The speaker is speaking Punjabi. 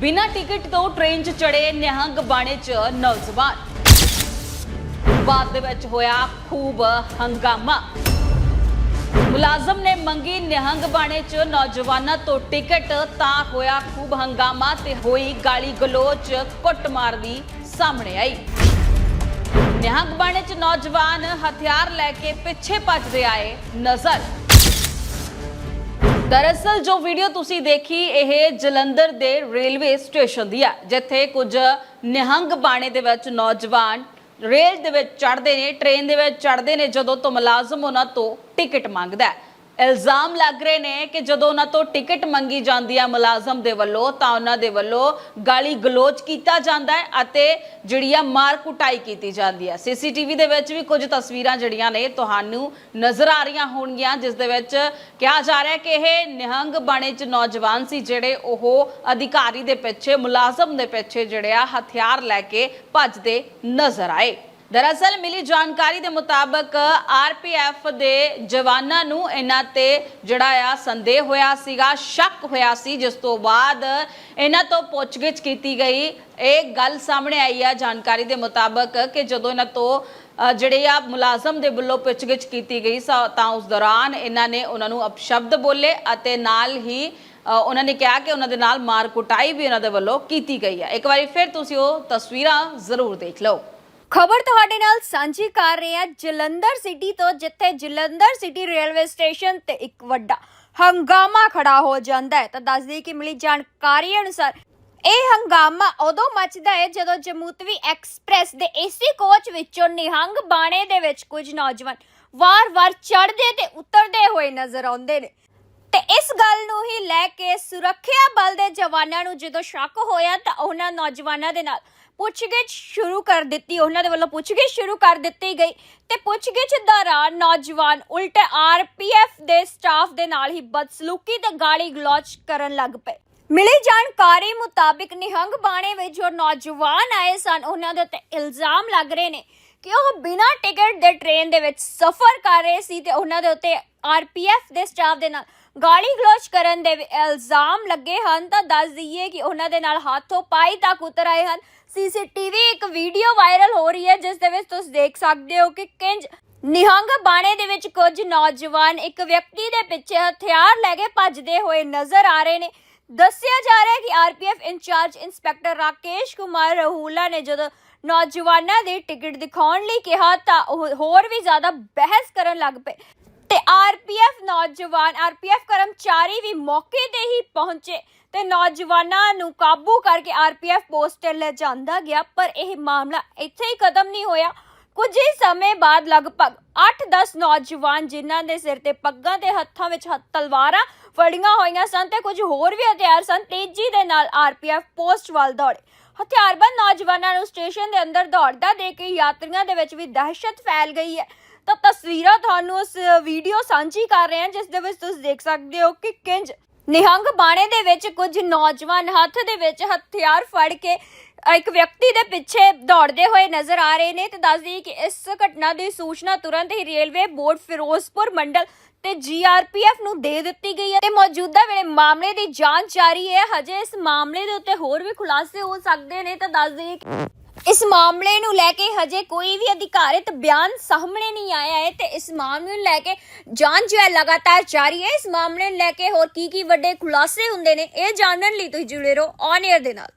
ਬਿਨਾਂ ਟਿਕਟ ਤੋਂ ਟ੍ਰੇਨ 'ਚ ਚੜੇ ਨਿਹੰਗ ਬਾਣੇ 'ਚ ਨੌਜਵਾਨ। ਬਾਅਦ ਦੇ ਵਿੱਚ ਹੋਇਆ ਖੂਬ ਹੰਗਾਮਾ। ਮੁਲਾਜ਼ਮ ਨੇ ਮੰਗੀ ਨਿਹੰਗ ਬਾਣੇ 'ਚ ਨੌਜਵਾਨਾਂ ਤੋਂ ਟਿਕਟ, ਤਾਂ ਹੋਇਆ ਖੂਬ ਹੰਗਾਮਾ ਤੇ ਹੋਈ ਗਾਲੀ ਗਲੋਚ, ਕੁੱਟਮਾਰ ਦੀ ਸਾਹਮਣੇ ਆਈ। ਨਿਹੰਗ ਬਾਣੇ 'ਚ ਨੌਜਵਾਨ ਹਥਿਆਰ ਲੈ ਕੇ ਪਿੱਛੇ ਭੱਜਦੇ ਆਏ ਨਜ਼ਰ। ਦਰਅਸਲ ਜੋ ਵੀਡੀਓ ਤੁਸੀਂ ਦੇਖੀ, ਇਹ ਜਲੰਧਰ ਦੇ ਰੇਲਵੇ ਸਟੇਸ਼ਨ ਦੀ ਹੈ ਜਿੱਥੇ ਕੁਝ ਨਿਹੰਗ ਬਾਣੇ ਦੇ ਵਿੱਚ ਨੌਜਵਾਨ ਰੇਲ ਦੇ ਵਿੱਚ ਚੜ੍ਹਦੇ ਨੇ, ਟ੍ਰੇਨ ਦੇ ਵਿੱਚ ਚੜ੍ਹਦੇ ਨੇ, ਜਦੋਂ ਤੋਂ ਮੁਲਾਜ਼ਮ ਉਹਨਾਂ ਤੋਂ ਟਿਕਟ ਮੰਗਦਾ ਹੈ। ਇਲਜ਼ਾਮ ਲੱਗ ਰਹੇ ਨੇ ਕਿ ਜਦੋਂ ਉਹਨਾਂ ਤੋਂ ਟਿਕਟ ਮੰਗੀ ਜਾਂਦੀ ਹੈ ਮੁਲਾਜ਼ਮ ਦੇ ਵੱਲੋਂ, ਤਾਂ ਉਹਨਾਂ ਦੇ ਵੱਲੋਂ ਗਾਲੀ ਗਲੋਚ ਕੀਤਾ ਜਾਂਦਾ ਹੈ ਅਤੇ ਜਿਹੜੀ ਆ ਮਾਰ ਕੁਟਾਈ ਕੀਤੀ ਜਾਂਦੀ ਹੈ ਸੀਸੀਟੀਵੀ ਦੇ ਵਿੱਚ ਵੀ ਕੁਝ ਤਸਵੀਰਾਂ ਜਿਹੜੀਆਂ ਨੇ ਤੁਹਾਨੂੰ ਨਜ਼ਰ ਆ ਰਹੀਆਂ ਹੋਣਗੀਆਂ, ਜਿਸ ਦੇ ਵਿੱਚ ਕਿਹਾ ਜਾ ਰਿਹਾ ਹੈ ਕਿ ਇਹ ਨਿਹੰਗ ਬਾਣੇ ਚ ਨੌਜਵਾਨ ਸੀ ਜਿਹੜੇ ਉਹ ਅਧਿਕਾਰੀ ਦੇ ਪਿੱਛੇ, ਮੁਲਾਜ਼ਮ ਦੇ ਪਿੱਛੇ ਜਿਹੜੇ ਆ ਹਥਿਆਰ ਲੈ ਕੇ ਭੱਜਦੇ ਨਜ਼ਰ ਆਏ। ਦਰਅਸਲ ਮਿਲੀ ਜਾਣਕਾਰੀ ਦੇ ਮੁਤਾਬਕ ਆਰਪੀਐਫ ਦੇ ਜਵਾਨਾਂ ਨੂੰ ਇਹਨਾਂ ਤੇ ਜਿਹੜਾ ਆ ਸੰਦੇਹ ਹੋਇਆ ਸੀਗਾ, ਸ਼ੱਕ ਹੋਇਆ ਸੀ, ਜਿਸ ਤੋਂ ਬਾਅਦ ਇਹਨਾਂ ਤੋਂ ਪੁੱਛਗਿੱਛ ਕੀਤੀ ਗਈ। ਇਹ ਗੱਲ ਸਾਹਮਣੇ ਆਈ ਆ ਜਾਣਕਾਰੀ ਦੇ ਮੁਤਾਬਕ ਕਿ ਜਦੋਂ ਇਹਨਾਂ ਤੋਂ ਜਿਹੜੇ ਆ ਮੁਲਾਜ਼ਮ ਦੇ ਵੱਲੋਂ ਪੁੱਛਗਿੱਛ ਕੀਤੀ ਗਈ ਸਾ- ਤਾਂ ਉਸ ਦੌਰਾਨ ਇਹਨਾਂ ਨੇ ਉਹਨਾਂ ਨੂੰ ਅਪਸ਼ਬਦ ਬੋਲੇ ਅਤੇ ਨਾਲ ਹੀ ਉਹਨਾਂ ਨੇ ਕਿਹਾ ਕਿ ਉਹਨਾਂ ਦੇ ਨਾਲ ਮਾਰ ਕੁਟਾਈ ਵੀ ਉਹਨਾਂ ਦੇ ਵੱਲੋਂ ਕੀਤੀ ਗਈ ਹੈ ਇੱਕ ਵਾਰੀ ਫਿਰ ਤੁਸੀਂ ਉਹ ਤਸਵੀਰਾਂ ਜ਼ਰੂਰ ਦੇਖ ਲਓ। ਖਬਰ ਤੁਹਾਡੇ ਨਾਲ ਸਾਂਝੀ ਕਰ ਰਹੇ ਹਾਂ ਜਲੰਧਰ ਸਿਟੀ ਤੋਂ, ਜਿੱਥੇ ਜਲੰਧਰ ਸਿਟੀ ਰੇਲਵੇ ਸਟੇਸ਼ਨ ਤੇ ਇੱਕ ਵੱਡਾ ਹੰਗਾਮਾ ਖੜਾ ਹੋ ਜਾਂਦਾ ਹੈ। ਤਾਂ ਦੱਸ ਕਿ ਮਿਲੀ ਜਾਣਕਾਰੀ ਅਨੁਸਾਰ ਇਹ ਹੰਗਾਮਾ ਉਦੋਂ ਮਚਦਾ ਹੈ ਜਦੋਂ ਜਮੂਤਵੀ ਐਕਸਪ੍ਰੈਸ ਦੇ ਏਸੀ ਕੋਚ ਵਿੱਚੋਂ ਨਿਹੰਗ ਬਾਣੇ ਦੇ ਵਿੱਚ ਕੁਝ ਨੌਜਵਾਨ ਵਾਰ-ਵਾਰ ਚੜ੍ਹਦੇ ਤੇ ਉਤਰਦੇ ਹੋਏ ਨਜ਼ਰ ਆਉਂਦੇ ਨੇ। ਤੇ ਇਸ ਗੱਲ ਨੂੰ ਹੀ ਲੈ ਕੇ ਸੁਰੱਖਿਆ ਬਲ ਦੇ ਜਵਾਨਾਂ ਨੂੰ ਜਦੋਂ ਸ਼ੱਕ ਹੋਇਆ ਤਾਂ ਉਹਨਾਂ ਨੌਜਵਾਨਾਂ ਦੇ ਨਾਲ ਪੁੱਛਗਿੱਛ ਸ਼ੁਰੂ ਕਰ ਦਿੱਤੀ, ਉਹਨਾਂ ਦੇ ਵੱਲੋਂ ਪੁੱਛਗਿੱਛ ਸ਼ੁਰੂ ਕਰ ਦਿੱਤੀ ਗਈ ਤੇ ਪੁੱਛਗਿੱਛ ਦੌਰਾਨ ਨੌਜਵਾਨ ਉਲਟੇ ਆਰਪੀਐਫ ਦੇ ਸਟਾਫ ਦੇ ਨਾਲ ਹੀ ਬਦਸਲੂਕੀ ਤੇ ਗਾਲੀ ਗਲੋਚ ਕਰਨ ਲੱਗ ਪਏ। ਮਿਲੀ ਜਾਣਕਾਰੀ ਮੁਤਾਬਿਕ ਨਿਹੰਗ ਬਾਣੇ ਵਿੱਚ ਜੋ ਨੌਜਵਾਨ ਆਏ ਸਨ, ਉਹਨਾਂ ਦੇ ਉੱਤੇ ਇਲਜ਼ਾਮ ਲੱਗ ਰਹੇ ਨੇ ਕਿ ਉਹ ਬਿਨਾਂ ਟਿਕਟ ਦੇ ਟ੍ਰੇਨ ਦੇ ਵਿੱਚ ਸਫ਼ਰ ਕਰ ਰਹੇ ਸੀ ਤੇ ਉਹਨਾਂ ਦੇ ਉੱਤੇ ਆਰਪੀਐਫ ਦੇ ਸਟਾਫ ਦੇ ਨਾਲ ਗਾਲੀ ਗਲੋਚ ਕਰਨ ਦੇ ਇਲਜ਼ਾਮ ਲੱਗੇ ਹਨ, ਤਾਂ ਦੱਸ ਦਈਏ ਕਿ ਉਹਨਾਂ ਦੇ ਨਾਲ ਹੱਥੋਂ ਪਾਈ ਤੱਕ ਉਤਰ ਆਏ ਹਨ। ਸੀਸੀਟੀਵੀ ਇੱਕ ਵੀਡੀਓ ਵਾਇਰਲ ਹੋ ਰਹੀ ਹੈ, ਜਿਸ ਦੇ ਵਿੱਚ ਤੁਸੀਂ ਦੇਖ ਸਕਦੇ ਹੋ ਕਿ ਕਿੰਜ ਨਿਹੰਗ ਬਾਣੇ ਦੇ ਵਿੱਚ ਕੁਝ ਨੌਜਵਾਨ ਇੱਕ ਵਿਅਕਤੀ ਦੇ ਪਿੱਛੇ ਹਥਿਆਰ ਲੈ ਕੇ ਭੱਜਦੇ ਹੋਏ ਨਜ਼ਰ ਆ ਰਹੇ ਨੇ। ਦੱਸਿਆ ਜਾ ਰਿਹਾ ਹੈ ਕਿ RPF incharge inspector Rakesh Kumar Rahula ਨੇ ਜਦੋਂ ਨੌਜਵਾਨਾਂ ਦੀ ਟਿਕਟ ਦਿਖਾਉਣ ਲਈ ਕਿਹਾ, ਤਾਂ ਉਹ ਹੋਰ ਵੀ ਜ਼ਿਆਦਾ ਬਹਿਸ ਕਰਨ ਲੱਗ ਪਏ। ਆਰਪੀਐਫ ਨੌਜਵਾਨ, ਆਰਪੀਐਫ ਕਰਮਚਾਰੀ ਵੀ ਮੌਕੇ ਤੇ ਹੀ ਪਹੁੰਚੇ ਤੇ ਨੌਜਵਾਨਾਂ ਨੂੰ ਕਾਬੂ ਕਰਕੇ ਆਰਪੀਐਫ ਪੋਸਟ ਤੇ ਲੈ ਜਾਂਦਾ ਗਿਆ, ਪਰ ਇਹ ਮਾਮਲਾ ਇੱਥੇ ਹੀ ਖਤਮ ਨਹੀਂ ਹੋਇਆ। ਕੁਝ ਹੀ ਸਮੇਂ ਬਾਅਦ ਲਗਭਗ 8-10 ਨੌਜਵਾਨ ਜਿਨ੍ਹਾਂ ਦੇ ਸਿਰ ਤੇ ਪੱਗਾਂ ਤੇ ਹੱਥਾਂ ਵਿੱਚ ਤਲਵਾਰਾਂ ਫੜੀਆਂ ਹੋਈਆਂ ਸਨ ਤੇ ਕੁਝ ਹੋਰ ਵੀ ਹਥਿਆਰ ਸਨ, ਤੇਜ਼ੀ ਦੇ ਨਾਲ ਆਰਪੀਐਫ ਪੋਸਟ ਵੱਲ ਦੌੜੇ। ਹਥਿਆਰਬੰਦ ਨੌਜਵਾਨਾਂ ਨੂੰ ਸਟੇਸ਼ਨ ਦੇ ਅੰਦਰ ਦੌੜਦਾ ਦੇਖ ਕੇ ਯਾਤਰੀਆਂ ਦੇ ਵਿੱਚ ਵੀ ਦਹਿਸ਼ਤ ਫੈਲ ਗਈ ਹੈ। ਤਾਂ ਤਸਵੀਰਾਂ ਤੁਹਾਨੂੰ ਉਸ ਵੀਡੀਓ ਸਾਂਝੀ ਕਰ ਰਹੇ ਹਾਂ, ਜਿਸ ਦੇ ਵਿੱਚ ਤੁਸੀਂ ਦੇਖ ਸਕਦੇ ਹੋ ਕਿ ਕਿੰਜ ਨਿਹੰਗ ਬਾਣੇ ਦੇ ਵਿੱਚ ਕੁਝ ਨੌਜਵਾਨ ਹੱਥ ਦੇ ਵਿੱਚ ਹਥਿਆਰ ਫੜ ਕੇ ਇੱਕ ਵਿਅਕਤੀ ਦੇ ਪਿੱਛੇ ਦੌੜਦੇ ਹੋਏ ਨਜ਼ਰ ਆ ਰਹੇ ਨੇ ਤੇ ਦੱਸ ਕਿ ਇਸ ਘਟਨਾ ਦੀ ਸੂਚਨਾ ਤੁਰੰਤ ਹੀ ਰੇਲਵੇ ਬੋਰਡ ਫਿਰੋਜ਼ਪੁਰ ਮੰਡਲ ਤੇ ਜੀਆਰਪੀਐਫ ਨੂੰ ਦੇ ਦਿੱਤੀ ਗਈ ਹੈ ਤੇ ਮੌਜੂਦਾ ਵੇਲੇ ਮਾਮਲੇ ਦੀ ਜਾਂਚ ਜਾਰੀ ਹੈ। ਹਜੇ ਇਸ ਮਾਮਲੇ ਦੇ ਉੱਤੇ ਹੋਰ ਵੀ ਖੁਲਾਸੇ ਹੋ ਸਕਦੇ ਨੇ ਤਾਂ ਦੱਸ ਦਈਏ ਇਸ ਮਾਮਲੇ ਨੂੰ ਲੈ ਕੇ ਹਜੇ ਕੋਈ ਵੀ ਅਧਿਕਾਰਿਤ ਬਿਆਨ ਸਾਹਮਣੇ ਨਹੀਂ ਆਇਆ ਹੈ ਤੇ ਇਸ ਮਾਮਲੇ ਨੂੰ ਲੈ ਕੇ ਜਾਂਚ ਜੋ ਹੈ ਲਗਾਤਾਰ ਜਾਰੀ ਹੈ। ਇਸ ਮਾਮਲੇ ਨੂੰ ਲੈ ਕੇ ਹੋਰ ਕੀ ਕੀ ਵੱਡੇ ਖੁਲਾਸੇ ਹੁੰਦੇ ਨੇ, ਇਹ ਜਾਣਨ ਲਈ ਤੁਸੀਂ ਜੁੜੇ ਰਹੋ ਔਨ 에ਅਰ ਦੇ ਨਾਲ।